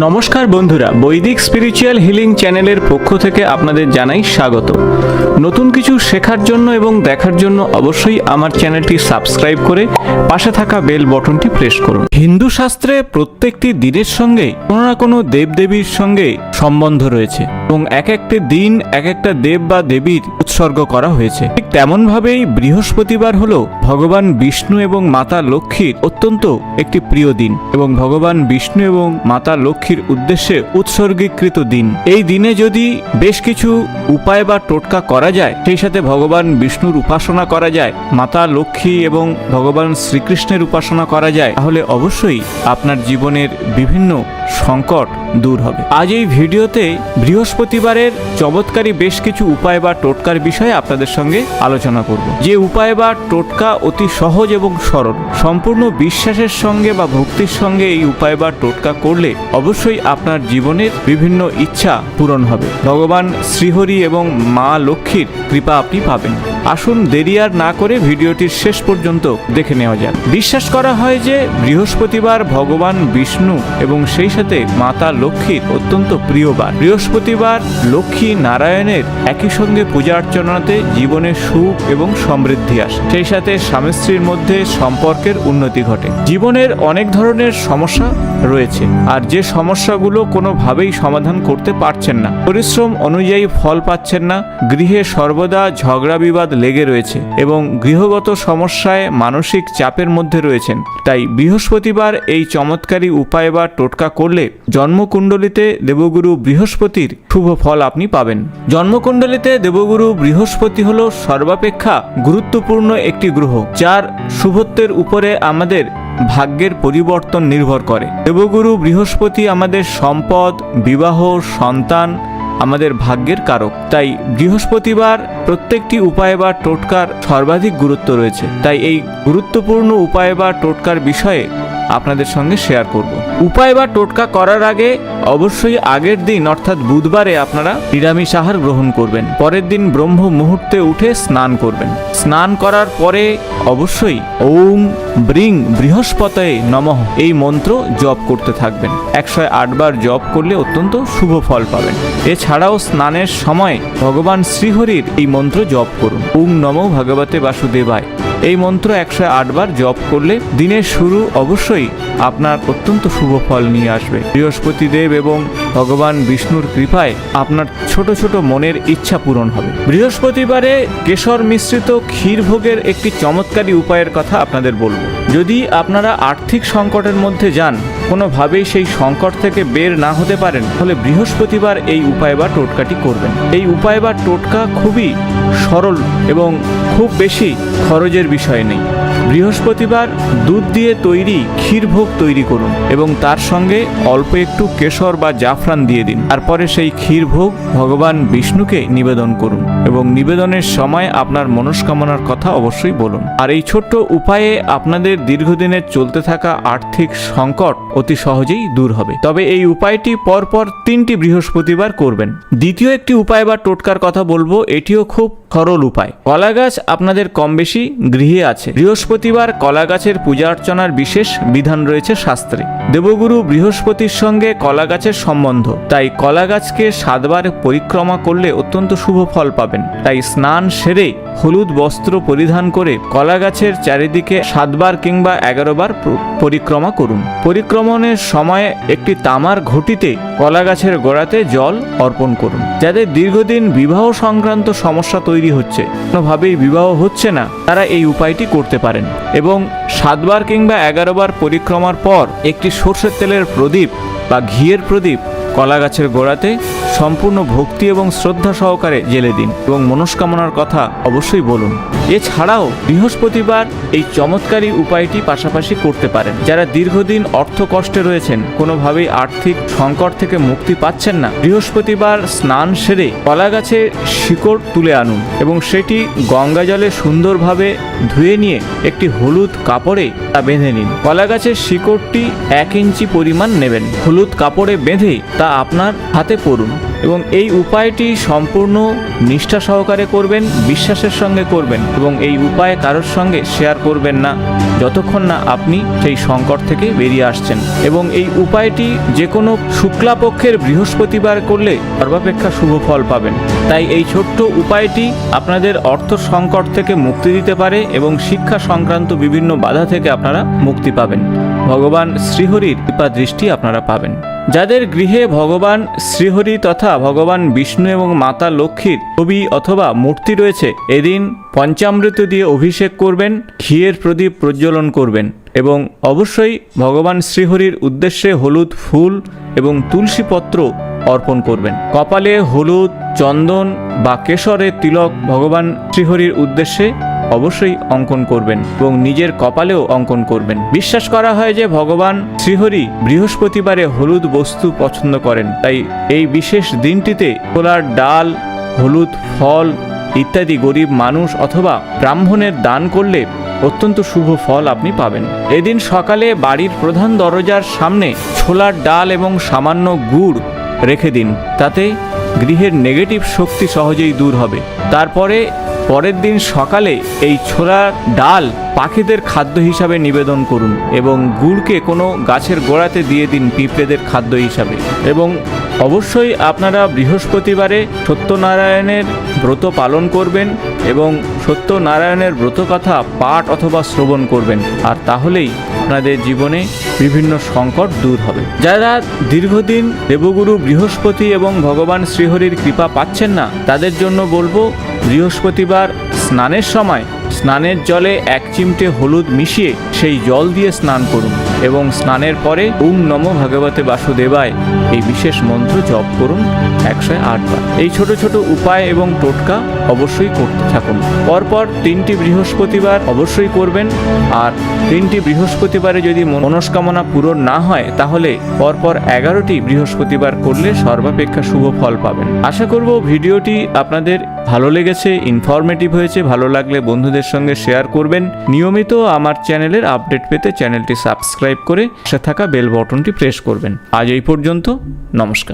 নমস্কার বন্ধুরা, বৈদিক স্পিরিচুয়াল হিলিং চ্যানেলের পক্ষ থেকে আপনাদের জানাই স্বাগত। নতুন কিছু শেখার জন্য এবং দেখার জন্য অবশ্যই আমার চ্যানেলটি সাবস্ক্রাইব করে পাশে থাকা বেল বটনটি প্রেস করুন। হিন্দু শাস্ত্রে প্রত্যেকটি দিনের সঙ্গে কোনো না কোনো দেবদেবীর সঙ্গে সম্বন্ধ রয়েছে এবং এক একটি দিন, এক একটা দেব বা দেবীর উৎসর্গ করা হয়েছে। ঠিক তেমনভাবেই বৃহস্পতিবার হলো ভগবান বিষ্ণু এবং মাতা লক্ষ্মীর অত্যন্ত একটি প্রিয় দিন এবং ভগবান বিষ্ণু এবং মাতা লক্ষ্মীর উদ্দেশ্যে উৎসর্গীকৃত দিন। এই দিনে যদি বেশ কিছু উপায় বা টোটকা করা যায়, সেই সাথে ভগবান বিষ্ণুর উপাসনা করা যায়, মাতা লক্ষ্মী এবং ভগবান শ্রীকৃষ্ণের উপাসনা করা যায়, তাহলে অবশ্যই আপনার জীবনের বিভিন্ন সংকট দূর হবে। আজ এই ভিডিওতে বৃহস্পতিবারের চমৎকারী বেশ কিছু উপায় বা টোটকার বিষয়ে আপনাদের সঙ্গে আলোচনা করব। যে উপায় বা টোটকা অতি সহজ এবং সরল, সম্পূর্ণ বিশ্বাসের সঙ্গে বা ভক্তির সঙ্গে এই উপায় বা টোটকা করলে অবশ্যই আপনার জীবনের বিভিন্ন ইচ্ছা পূরণ হবে। ভগবান শ্রীহরি এবং মা লক্ষ্মীর কৃপা আপনি পাবেন। আসুন দেরি আর না করে ভিডিওটির শেষ পর্যন্ত দেখে নেওয়া যাক। বিশ্বাস করা হয় যে বৃহস্পতিবার ভগবান বিষ্ণু এবং সেই সাথে মাতা লক্ষ্মীর অত্যন্ত প্রিয় বার। বৃহস্পতিবার লক্ষ্মী নারায়ণের একই সঙ্গে পূজা অর্চনাতে জীবনে সুখ এবং সমৃদ্ধি আসে। সেই সাথে স্বামী স্ত্রীর মধ্যে সম্পর্কের উন্নতি ঘটে। জীবনের অনেক ধরনের সমস্যা রয়েছে। আর যে সমস্যাগুলো কোনোভাবেই সমাধান করতে পারছেন না। পরিশ্রম অনুযায়ী ফল পাচ্ছেন না। গৃহে সর্বদা ঝগড়া বিবাদ লেগে রয়েছে এবং গৃহগত সমস্যায় মানসিক চাপের মধ্যে রয়েছেন। তাই বৃহস্পতিবার এই চমৎকারী উপায় বা টোটকা করলে জন্মকুণ্ডলিতে দেবগুরু বৃহস্পতির শুভ ফল আপনি পাবেন। জন্মকুণ্ডলিতে দেবগুরু বৃহস্পতি হল সর্বাপেক্ষা গুরুত্বপূর্ণ একটি গ্রহ, যার শুভত্বের উপরে আমাদের ভাগ্যের পরিবর্তন নির্ভর করে। দেবগুরু বৃহস্পতি আমাদের সম্পদ, বিবাহ, সন্তান আমাদের ভাগ্যের কারক। তাই বৃহস্পতিবার প্রত্যেকটি উপায় বা টোটকার সর্বাধিক গুরুত্ব রয়েছে। তাই এই গুরুত্বপূর্ণ উপায় বা টোটকার বিষয়ে আপনাদের সঙ্গে শেয়ার করব। উপায় বা টোটকা করার আগে অবশ্যই আগের দিন, অর্থাৎ বুধবারে আপনারা নিরামিষ আহার গ্রহণ করবেন। পরের দিন ব্রহ্ম মুহূর্তে উঠে স্নান করবেন। স্নান করার পরে অবশ্যই ওম ব্রিং বৃহস্পতয়ে নমঃ এই মন্ত্র জপ করতে থাকবেন। একশো আটবার জপ করলে অত্যন্ত শুভ ফল পাবেন। এছাড়াও স্নানের সময় ভগবান শ্রীহরির এই মন্ত্র জপ করুন। ওম নমো ভগবতে বাসুদেবায়। এই মন্ত্র একশো আটবার জপ করলে দিনের শুরু অবশ্যই আপনার অত্যন্ত শুভ ফল নিয়ে আসবে। বৃহস্পতি দেব এবং ভগবান বিষ্ণুর কৃপায় আপনার ছোট ছোট মনের ইচ্ছা পূরণ হবে। বৃহস্পতিবারে কেশর মিশ্রিত ক্ষীর ভোগের একটি চমৎকারী উপায়ের কথা আপনাদের বলব। যদি আপনারা আর্থিক সংকটের মধ্যে যান, কোনোভাবেই সেই সংকট থেকে বের না হতে পারেন, তাহলে বৃহস্পতিবার এই উপায় বা টোটকাটি করবেন। এই উপায় বা টোটকা খুবই সরল এবং খুব বেশি খরচের বিষয় নেই। বৃহস্পতিবার দুধ দিয়ে তৈরি ক্ষীরভোগ তৈরি করুন এবং তার সঙ্গে অল্প একটু কেশর বা জাফরান দিয়ে দিন। তারপরে সেই ক্ষীরভোগ ভগবান বিষ্ণুকে নিবেদন করুন এবং নিবেদনের সময় আপনার মনস্কামনার কথা অবশ্যই বলুন। আর এই ছোট্ট উপায়ে আপনাদের দীর্ঘদিনের চলতে থাকা আর্থিক সংকট অতি সহজেই দূর হবে। তবে এই উপায়টি পরপর তিনটি বৃহস্পতিবার করবেন। দ্বিতীয় একটি উপায় বা টোটকার কথা বলব, এটিও খুব সরল উপায়। কলা গাছ আপনাদের কম বেশি গৃহে আছে। বৃহস্পতিবার কলা গাছের পূজা অর্চনার বিশেষ বিধান রয়েছে শাস্ত্রে। দেবগুরু বৃহস্পতির সঙ্গে কলা গাছের সম্বন্ধ তাই কলা গাছকে সাতবার পরিক্রমা করলে অত্যন্ত শুভ ফল পাবেন। তাই স্নান সেরে হলুদ বস্ত্র পরিধান করে কলা গাছের চারিদিকে সাতবার কিংবা এগারো বার পরিক্রমা করুন। পরিক্রমণের সময় একটি তামার ঘটিতে কলা গাছের গোড়াতে জল অর্পণ করুন যাদের দীর্ঘদিন বিবাহ সংক্রান্ত সমস্যা তৈরি হচ্ছে। কোনোভাবেই বিবাহ হচ্ছে না, তারা এই উপায়টি করতে পারেন। এবং সাতবার কিংবা এগারো বার পরিক্রমার পর একটি সর্ষের তেলের প্রদীপ বা ঘিয়ের প্রদীপ কলা গাছের গোড়াতে সম্পূর্ণ ভক্তি এবং শ্রদ্ধা সহকারে জেলে দিন এবং মনস্কামনার কথা অবশ্যই বলুন। এছাড়াও বৃহস্পতিবার এই চমৎকারী উপায়টি পাশাপাশি করতে পারেন। যারা দীর্ঘদিন অর্থ কষ্টে রয়েছেন, কোনোভাবেই আর্থিক সংকট থেকে মুক্তি পাচ্ছেন না। বৃহস্পতিবার স্নান সেরে কলা গাছের শিকড় তুলে আনুন এবং সেটি গঙ্গা জলে সুন্দরভাবে ধুয়ে নিয়ে একটি হলুদ কাপড়ে তা বেঁধে নিন। কলা গাছের শিকড়টি এক ইঞ্চি পরিমাণ নেবেন। হলুদ কাপড়ে বেঁধে তা আপনার হাতে পরুন। এবং এই উপায়টি সম্পূর্ণ নিষ্ঠা সহকারে করবেন, বিশ্বাসের সঙ্গে করবেন এবং এই উপায় কারোর সঙ্গে শেয়ার করবেন না, যতক্ষণ না আপনি সেই সংকট থেকে বেরিয়ে আসছেন। এবং এই উপায়টি যে কোনো শুক্লাপক্ষের বৃহস্পতিবার করলে সর্বাপেক্ষা শুভ ফল পাবেন। তাই এই ছোট্ট উপায়টি আপনাদের অর্থ সংকট থেকে মুক্তি দিতে পারে এবং শিক্ষা সংক্রান্ত বিভিন্ন বাধা থেকে আপনারা মুক্তি পাবেন। ভগবান শ্রীহরির কৃপা দৃষ্টি আপনারা পাবেন। যাদের গৃহে ভগবান শ্রীহরি তথা ভগবান বিষ্ণু এবং মাতা লক্ষ্মীর ছবি অথবা মূর্তি রয়েছে, এদিন পঞ্চামৃত দিয়ে অভিষেক করবেন, ঘিয়ের প্রদীপ প্রজ্বলন করবেন এবং অবশ্যই ভগবান শ্রীহরির উদ্দেশ্যে হলুদ ফুল এবং তুলসী পত্র অর্পণ করবেন। কপালে হলুদ, চন্দন বা কেশরের তিলক ভগবান শ্রীহরির উদ্দেশ্যে অবশ্যই অঙ্কন করবেন এবং নিজের কপালেও অঙ্কন করবেন। বিশ্বাস করা হয় যে ভগবান শ্রীহরি বৃহস্পতিবারে হলুদ বস্তু পছন্দ করেন। তাই এই বিশেষ দিনটিতে ছোলার ডাল, হলুদ ফল ইত্যাদি গরিব মানুষ অথবা ব্রাহ্মণের দান করলে অত্যন্ত শুভ ফল আপনি পাবেন। এদিন সকালে বাড়ির প্রধান দরজার সামনে ছোলার ডাল এবং সামান্য গুড় রেখে দিন। তাতে গৃহের নেগেটিভ শক্তি সহজেই দূর হবে। তারপরে পরের দিন সকালে এই ছোলার ডাল পাখিদের খাদ্য হিসাবে নিবেদন করুন এবং গুড়কে কোনো গাছের গোড়াতে দিয়ে দিন পিঁপড়েদের খাদ্য হিসাবে। এবং অবশ্যই আপনারা বৃহস্পতিবারে সত্যনারায়ণের ব্রত পালন করবেন এবং সত্যনারায়ণের ব্রত কথা পাঠ অথবা শ্রবণ করবেন। আর তাহলেই আপনাদের জীবনে বিভিন্ন সংকট দূর হবে। যারা দীর্ঘদিন দেবগুরু বৃহস্পতি এবং ভগবান শ্রীহরির কৃপা পাচ্ছেন না, তাদের জন্য বলব বৃহস্পতিবার স্নানের সময় স্নানের জলে এক চিমটে হলুদ মিশিয়ে সেই জল দিয়ে স্নান করুন এবং স্নানের পরে ওম নম ভগবতে বাসুদেবায় এই বিশেষ মন্ত্র জপ করুন একশো আটবার এই ছোট ছোট উপায় এবং টোটকা অবশ্যই করতে থাকুন। পরপর তিনটি বৃহস্পতিবার অবশ্যই করবেন আর তিনটি বৃহস্পতিবারে যদি মনস্কামনা পূরণ না হয় তাহলে পরপর এগারোটি বৃহস্পতিবার করলে সর্বাপেক্ষা শুভ ফল পাবেন। আশা করব ভিডিওটি আপনাদের ভালো লেগেছে ইনফরমেটিভ হয়েছে, ভালো লাগলে বন্ধুদের সঙ্গে শেয়ার করবেন। নিয়মিত আমার চ্যানেলের আপডেট পেতে চ্যানেলটি সাবস্ক্রাইব করে সে থাকা বেল বটনটি প্রেস করবেন। আজ এই পর্যন্ত, নমস্কার।